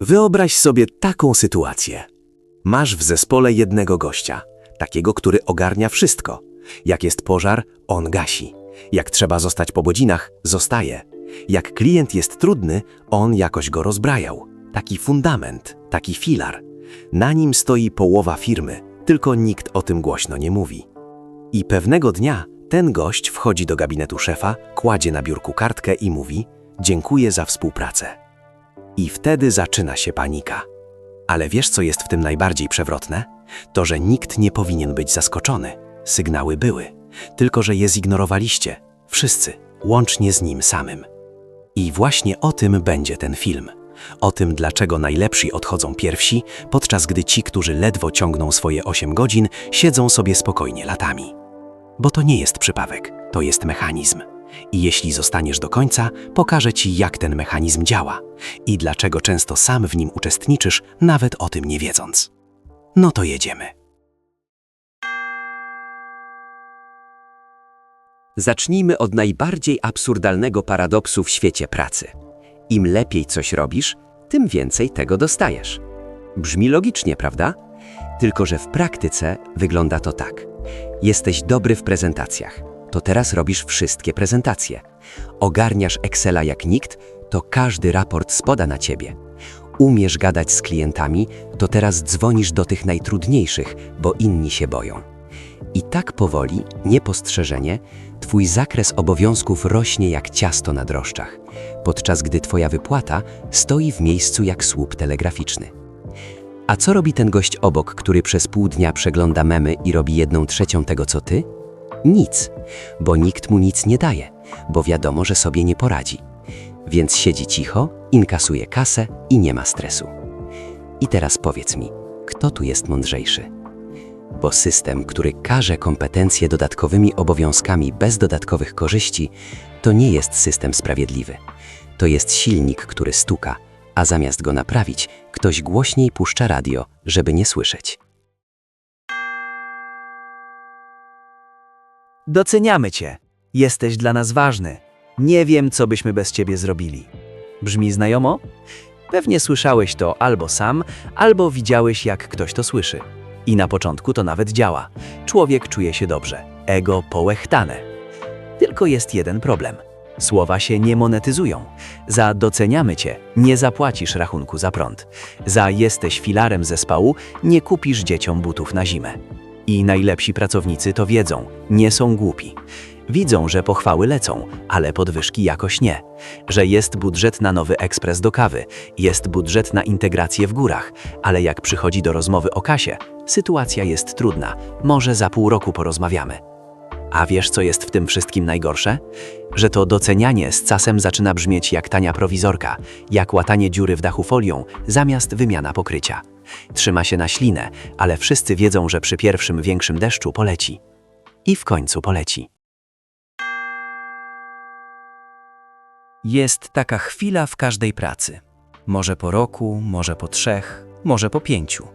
Wyobraź sobie taką sytuację. Masz w zespole jednego gościa, takiego, który ogarnia wszystko. Jak jest pożar, on gasi. Jak trzeba zostać po godzinach, zostaje. Jak klient jest trudny, on jakoś go rozbrajał. Taki fundament, taki filar. Na nim stoi połowa firmy, tylko nikt o tym głośno nie mówi. I pewnego dnia ten gość wchodzi do gabinetu szefa, kładzie na biurku kartkę i mówi: Dziękuję za współpracę. I wtedy zaczyna się panika. Ale wiesz, co jest w tym najbardziej przewrotne? To, że nikt nie powinien być zaskoczony. Sygnały były, tylko że je zignorowaliście. Wszyscy, łącznie z nim samym. I właśnie o tym będzie ten film. O tym, dlaczego najlepsi odchodzą pierwsi, podczas gdy ci, którzy ledwo ciągną swoje 8 godzin, siedzą sobie spokojnie latami. Bo to nie jest przypadek, to jest mechanizm. I jeśli zostaniesz do końca, pokażę ci, jak ten mechanizm działa i dlaczego często sam w nim uczestniczysz, nawet o tym nie wiedząc. No to jedziemy. Zacznijmy od najbardziej absurdalnego paradoksu w świecie pracy. Im lepiej coś robisz, tym więcej tego dostajesz. Brzmi logicznie, prawda? Tylko, że w praktyce wygląda to tak. Jesteś dobry w prezentacjach, to teraz robisz wszystkie prezentacje. Ogarniasz Excela jak nikt, to każdy raport spoda na ciebie. Umiesz gadać z klientami, to teraz dzwonisz do tych najtrudniejszych, bo inni się boją. I tak powoli, niepostrzeżenie, twój zakres obowiązków rośnie jak ciasto na drożdżach, podczas gdy twoja wypłata stoi w miejscu jak słup telegraficzny. A co robi ten gość obok, który przez pół dnia przegląda memy i robi jedną trzecią tego, co ty? Nic, bo nikt mu nic nie daje, bo wiadomo, że sobie nie poradzi. Więc siedzi cicho, inkasuje kasę i nie ma stresu. I teraz powiedz mi, kto tu jest mądrzejszy? Bo system, który karze kompetencje dodatkowymi obowiązkami bez dodatkowych korzyści, to nie jest system sprawiedliwy. To jest silnik, który stuka, a zamiast go naprawić, ktoś głośniej puszcza radio, żeby nie słyszeć. Doceniamy Cię. Jesteś dla nas ważny. Nie wiem, co byśmy bez Ciebie zrobili. Brzmi znajomo? Pewnie słyszałeś to albo sam, albo widziałeś, jak ktoś to słyszy. I na początku to nawet działa. Człowiek czuje się dobrze, ego połechtane. Tylko jest jeden problem. Słowa się nie monetyzują. Za doceniamy Cię nie zapłacisz rachunku za prąd. Za jesteś filarem zespołu nie kupisz dzieciom butów na zimę. I najlepsi pracownicy to wiedzą, nie są głupi. Widzą, że pochwały lecą, ale podwyżki jakoś nie. Że jest budżet na nowy ekspres do kawy, jest budżet na integrację w górach, ale jak przychodzi do rozmowy o kasie, sytuacja jest trudna. Może za pół roku porozmawiamy. A wiesz, co jest w tym wszystkim najgorsze? Że to docenianie z czasem zaczyna brzmieć jak tania prowizorka, jak łatanie dziury w dachu folią, zamiast wymiana pokrycia. Trzyma się na ślinę, ale wszyscy wiedzą, że przy pierwszym większym deszczu poleci. I w końcu poleci. Jest taka chwila w każdej pracy. Może po roku, może po trzech, może po pięciu.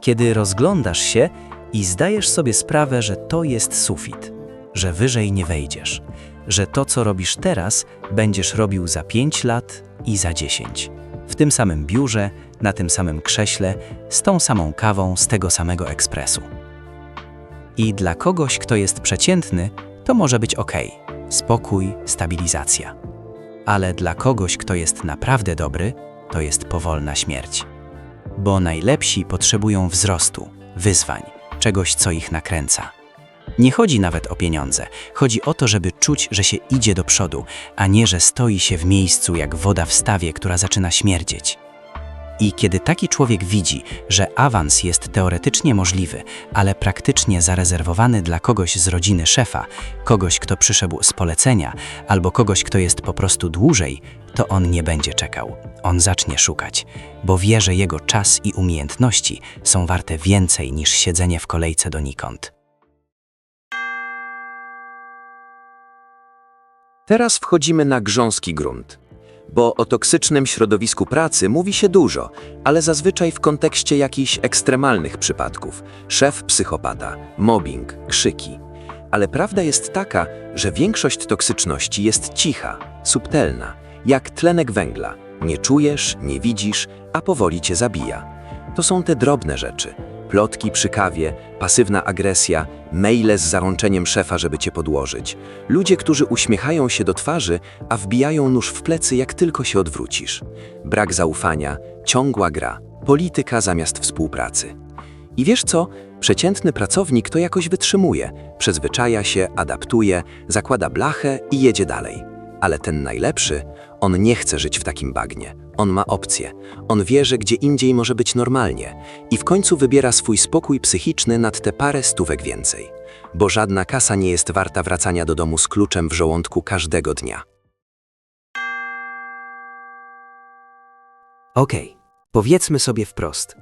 Kiedy rozglądasz się i zdajesz sobie sprawę, że to jest sufit, że wyżej nie wejdziesz, że to, co robisz teraz, będziesz robił za pięć lat i za dziesięć. W tym samym biurze, na tym samym krześle, z tą samą kawą, z tego samego ekspresu. I dla kogoś, kto jest przeciętny, to może być ok. Spokój, stabilizacja. Ale dla kogoś, kto jest naprawdę dobry, to jest powolna śmierć. Bo najlepsi potrzebują wzrostu, wyzwań, czegoś, co ich nakręca. Nie chodzi nawet o pieniądze, chodzi o to, żeby czuć, że się idzie do przodu, a nie, że stoi się w miejscu jak woda w stawie, która zaczyna śmierdzieć. I kiedy taki człowiek widzi, że awans jest teoretycznie możliwy, ale praktycznie zarezerwowany dla kogoś z rodziny szefa, kogoś, kto przyszedł z polecenia, albo kogoś, kto jest po prostu dłużej, to on nie będzie czekał. On zacznie szukać, bo wie, że jego czas i umiejętności są warte więcej niż siedzenie w kolejce donikąd. Teraz wchodzimy na grząski grunt. Bo o toksycznym środowisku pracy mówi się dużo, ale zazwyczaj w kontekście jakichś ekstremalnych przypadków. Szef psychopata, mobbing, krzyki. Ale prawda jest taka, że większość toksyczności jest cicha, subtelna, jak tlenek węgla, Nie czujesz, nie widzisz, a powoli cię zabija. To są te drobne rzeczy. Plotki przy kawie, pasywna agresja, maile z zarączeniem szefa, żeby cię podłożyć. Ludzie, którzy uśmiechają się do twarzy, a wbijają nóż w plecy, jak tylko się odwrócisz. Brak zaufania, ciągła gra, polityka zamiast współpracy. I wiesz co? Przeciętny pracownik to jakoś wytrzymuje, przyzwyczaja się, adaptuje, zakłada blachę i jedzie dalej. Ale ten najlepszy, on nie chce żyć w takim bagnie. On ma opcję. On wie, że gdzie indziej może być normalnie. I w końcu wybiera swój spokój psychiczny nad te parę stówek więcej. Bo żadna kasa nie jest warta wracania do domu z kluczem w żołądku każdego dnia. Okej, powiedzmy sobie wprost.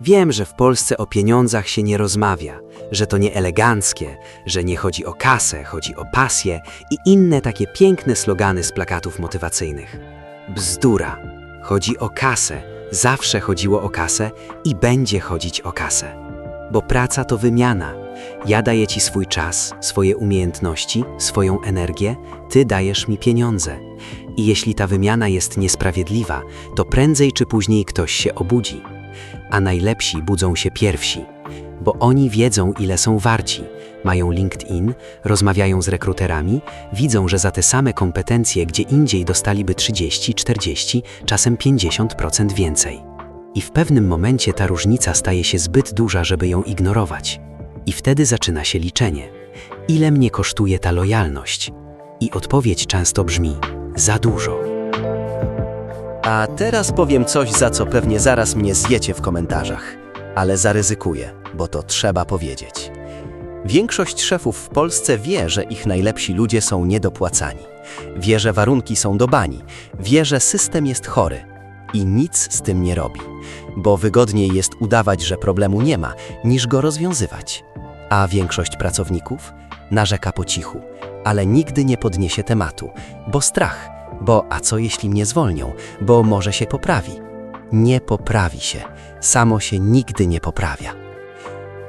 Wiem, że w Polsce o pieniądzach się nie rozmawia, że to nieeleganckie, że nie chodzi o kasę, chodzi o pasję i inne takie piękne slogany z plakatów motywacyjnych. Bzdura. Chodzi o kasę, zawsze chodziło o kasę i będzie chodzić o kasę. Bo praca to wymiana. Ja daję ci swój czas, swoje umiejętności, swoją energię, ty dajesz mi pieniądze. I jeśli ta wymiana jest niesprawiedliwa, to prędzej czy później ktoś się obudzi. A najlepsi budzą się pierwsi, bo oni wiedzą, ile są warci. Mają LinkedIn, rozmawiają z rekruterami, widzą, że za te same kompetencje gdzie indziej dostaliby 30, 40, czasem 50% więcej. I w pewnym momencie ta różnica staje się zbyt duża, żeby ją ignorować. I wtedy zaczyna się liczenie. Ile mnie kosztuje ta lojalność? I odpowiedź często brzmi: za dużo. A teraz powiem coś, za co pewnie zaraz mnie zjecie w komentarzach. Ale zaryzykuję, bo to trzeba powiedzieć. Większość szefów w Polsce wie, że ich najlepsi ludzie są niedopłacani. Wie, że warunki są do bani. Wie, że system jest chory. I nic z tym nie robi. Bo wygodniej jest udawać, że problemu nie ma, niż go rozwiązywać. A większość pracowników narzeka po cichu, ale nigdy nie podniesie tematu, bo strach, bo a co jeśli mnie zwolnią, bo może się poprawi. Nie poprawi się, samo się nigdy nie poprawia.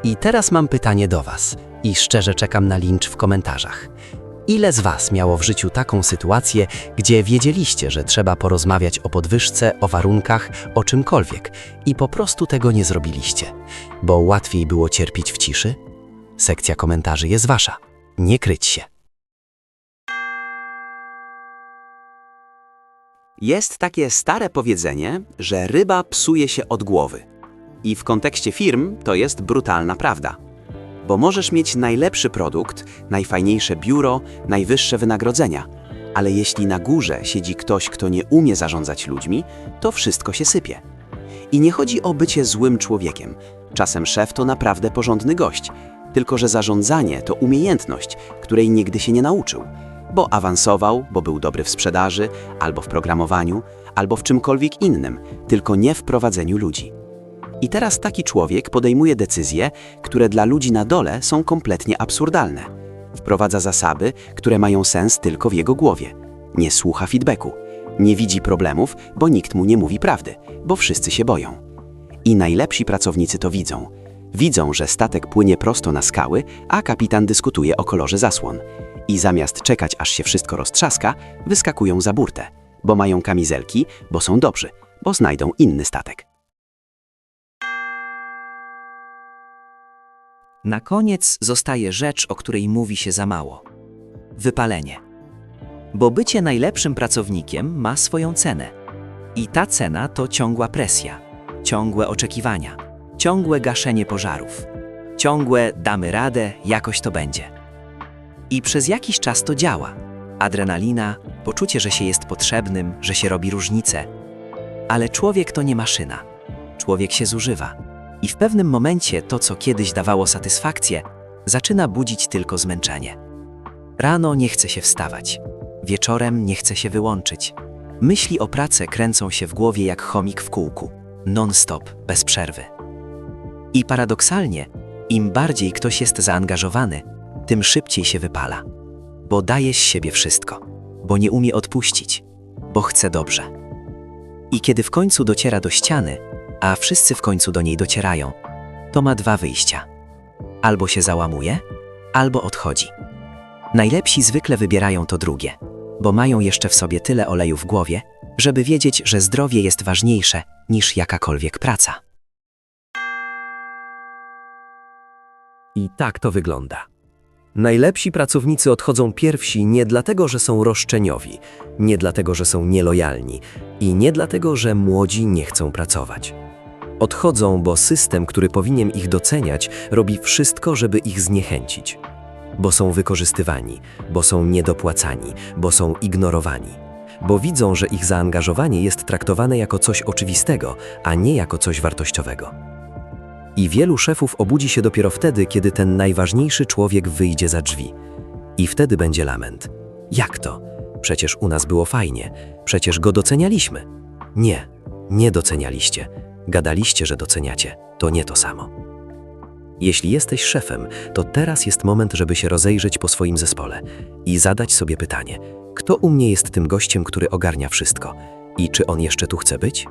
I teraz mam pytanie do Was i szczerze czekam na lincz w komentarzach. Ile z Was miało w życiu taką sytuację, gdzie wiedzieliście, że trzeba porozmawiać o podwyżce, o warunkach, o czymkolwiek i po prostu tego nie zrobiliście, bo łatwiej było cierpieć w ciszy? Sekcja komentarzy jest Wasza. Nie kryć się. Jest takie stare powiedzenie, że ryba psuje się od głowy. I w kontekście firm to jest brutalna prawda. Bo możesz mieć najlepszy produkt, najfajniejsze biuro, najwyższe wynagrodzenia, ale jeśli na górze siedzi ktoś, kto nie umie zarządzać ludźmi, to wszystko się sypie. I nie chodzi o bycie złym człowiekiem. Czasem szef to naprawdę porządny gość, tylko że zarządzanie to umiejętność, której nigdy się nie nauczył bo awansował, bo był dobry w sprzedaży, albo w programowaniu, albo w czymkolwiek innym, tylko nie w prowadzeniu ludzi. I teraz taki człowiek podejmuje decyzje, które dla ludzi na dole są kompletnie absurdalne. Wprowadza zasady, które mają sens tylko w jego głowie. Nie słucha feedbacku. Nie widzi problemów, bo nikt mu nie mówi prawdy, bo wszyscy się boją. I najlepsi pracownicy to widzą. Widzą, że statek płynie prosto na skały, a kapitan dyskutuje o kolorze zasłon. I zamiast czekać, aż się wszystko roztrzaska, wyskakują za burtę, bo mają kamizelki, bo są dobrzy, bo znajdą inny statek. Na koniec zostaje rzecz, o której mówi się za mało. Wypalenie. Bo bycie najlepszym pracownikiem ma swoją cenę. I ta cena to ciągła presja, ciągłe oczekiwania, ciągłe gaszenie pożarów, ciągłe damy radę, jakoś to będzie. I przez jakiś czas to działa. Adrenalina, poczucie, że się jest potrzebnym, że się robi różnicę. Ale człowiek to nie maszyna. Człowiek się zużywa. I w pewnym momencie to, co kiedyś dawało satysfakcję, zaczyna budzić tylko zmęczenie. Rano nie chce się wstawać. Wieczorem nie chce się wyłączyć. Myśli o pracy kręcą się w głowie jak chomik w kółku. Non-stop, bez przerwy. I paradoksalnie, im bardziej ktoś jest zaangażowany, tym szybciej się wypala. Bo daje z siebie wszystko. Bo nie umie odpuścić. Bo chce dobrze. I kiedy w końcu dociera do ściany, a wszyscy w końcu do niej docierają, to ma dwa wyjścia. Albo się załamuje, albo odchodzi. Najlepsi zwykle wybierają to drugie, bo mają jeszcze w sobie tyle oleju w głowie, żeby wiedzieć, że zdrowie jest ważniejsze niż jakakolwiek praca. I tak to wygląda. Najlepsi pracownicy odchodzą pierwsi nie dlatego, że są roszczeniowi, nie dlatego, że są nielojalni i nie dlatego, że młodzi nie chcą pracować. Odchodzą, bo system, który powinien ich doceniać, robi wszystko, żeby ich zniechęcić. Bo są wykorzystywani, bo są niedopłacani, bo są ignorowani. Bo widzą, że ich zaangażowanie jest traktowane jako coś oczywistego, a nie jako coś wartościowego. I wielu szefów obudzi się dopiero wtedy, kiedy ten najważniejszy człowiek wyjdzie za drzwi. I wtedy będzie lament. Jak to? Przecież u nas było fajnie, przecież go docenialiśmy. Nie, nie docenialiście. Gadaliście, że doceniacie. To nie to samo. Jeśli jesteś szefem, to teraz jest moment, żeby się rozejrzeć po swoim zespole i zadać sobie pytanie: kto u mnie jest tym gościem, który ogarnia wszystko i czy on jeszcze tu chce być?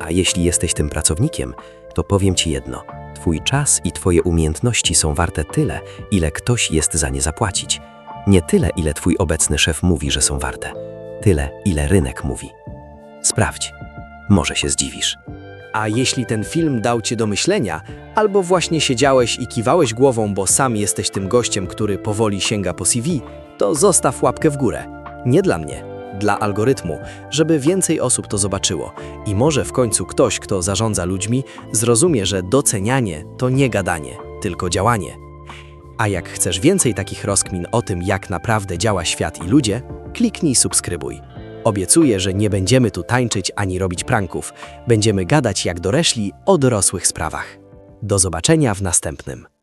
A jeśli jesteś tym pracownikiem, to powiem ci jedno: Twój czas i Twoje umiejętności są warte tyle, ile ktoś jest za nie zapłacić. Nie tyle, ile Twój obecny szef mówi, że są warte. Tyle, ile rynek mówi. Sprawdź. Może się zdziwisz. A jeśli ten film dał cię do myślenia, albo właśnie siedziałeś i kiwałeś głową, bo sam jesteś tym gościem, który powoli sięga po CV, to zostaw łapkę w górę. Nie dla mnie, dla algorytmu, żeby więcej osób to zobaczyło. I może w końcu ktoś, kto zarządza ludźmi, zrozumie, że docenianie to nie gadanie, tylko działanie. A jak chcesz więcej takich rozkmin o tym, jak naprawdę działa świat i ludzie, kliknij subskrybuj. Obiecuję, że nie będziemy tu tańczyć ani robić pranków. Będziemy gadać jak dorośli o dorosłych sprawach. Do zobaczenia w następnym.